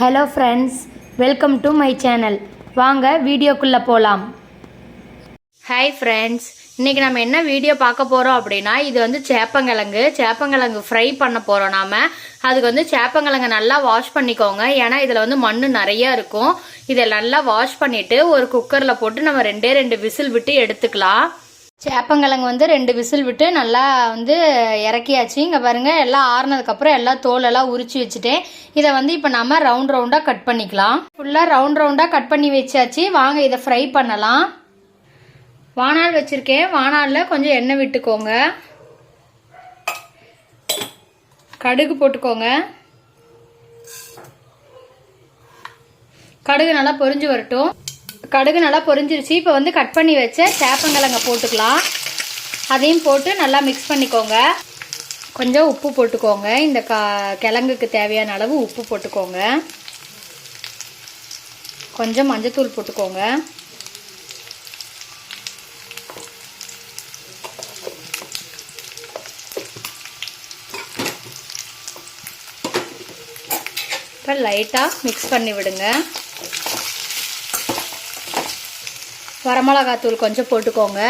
Hello friends welcome to my channel வாங்க வீடியோக்குள்ளே போகலாம் ஹாய் ஃப்ரெண்ட்ஸ் இன்றைக்கி நம்ம என்ன வீடியோ பார்க்க போகிறோம் அப்படின்னா இது வந்து சேப்பங்கிழங்கு. சேப்பங்கிழங்கு ஃப்ரை பண்ண போகிறோம் நாம். அதுக்கு வந்து சேப்பங்கிழங்கு நல்லா வாஷ் பண்ணிக்கோங்க. ஏன்னா இதில் வந்து மண் நிறைய இருக்கும். இதை நல்லா வாஷ் பண்ணிவிட்டு ஒரு குக்கரில் போட்டு நம்ம ரெண்டே ரெண்டு விசில் விட்டு எடுத்துக்கலாம். சேப்பங்கிழங்கு வந்து ரெண்டு விசில் விட்டு நல்லா வந்து இறக்கியாச்சு. இங்கே பாருங்கள் எல்லாம் ஆறுனதுக்கப்புறம் எல்லாம் தோலெல்லாம் உரிச்சு வச்சுட்டேன். இதை வந்து இப்போ நம்ம ரவுண்ட் ரவுண்டாக கட் பண்ணிக்கலாம். ஃபுல்லாக ரவுண்ட் ரவுண்டாக கட் பண்ணி வச்சாச்சு. வாங்க இதை ஃப்ரை பண்ணலாம். வானால் வச்சுருக்கேன். வானாலில் கொஞ்சம் எண்ணெய் விட்டுக்கோங்க. கடுகு போட்டுக்கோங்க. கடுகு நல்லா பொரிஞ்சு வரட்டும். கடுகு நல்லா பொரிஞ்சிருச்சு. இப்போ வந்து கட் பண்ணி வச்ச சேப்பங்கிழங்க போட்டுக்கலாம். அதையும் போட்டு நல்லா மிக்ஸ் பண்ணிக்கோங்க. கொஞ்சம் உப்பு போட்டுக்கோங்க. இந்த கா கிழங்குக்கு தேவையான அளவு உப்பு போட்டுக்கோங்க. கொஞ்சம் மஞ்சத்தூள் போட்டுக்கோங்க. இப்போ லைட்டாக மிக்ஸ் பண்ணி விடுங்க. வரமிளகாத்தூள் கொஞ்சம் போட்டுக்கோங்க.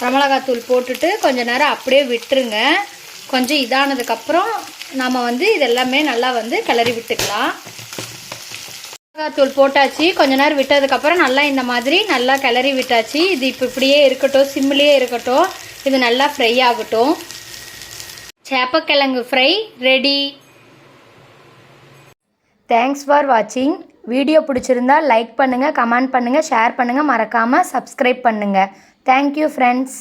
வரமிளகாத்தூள் போட்டுட்டு கொஞ்சம் நேரம் அப்படியே விட்டுருங்க. கொஞ்சம் இதானதுக்கப்புறம் நாம் வந்து இதெல்லாமே நல்லா வந்து கிளறி விட்டுக்கலாம். மிளகாத்தூள் போட்டாச்சு. கொஞ்ச நேரம் விட்டதுக்கப்புறம் நல்லா இந்த மாதிரி நல்லா கிளறி விட்டாச்சு. இது இப்போ இப்படியே இருக்கட்டும். சிம்மிலேயே இருக்கட்டும். இது நல்லா ஃப்ரை ஆகட்டும். சேப்பக்கிழங்கு ஃப்ரை ரெடி தேங்க்ஸ் ஃபார் வாட்சிங் வீடியோ பிடிச்சிருந்தா லைக் பண்ணுங்கள் கமெண்ட் பண்ணுங்கள் ஷேர் பண்ணுங்கள் மறக்காமல் சப்ஸ்கிரைப் பண்ணுங்கள் தேங்க்யூ ஃப்ரெண்ட்ஸ்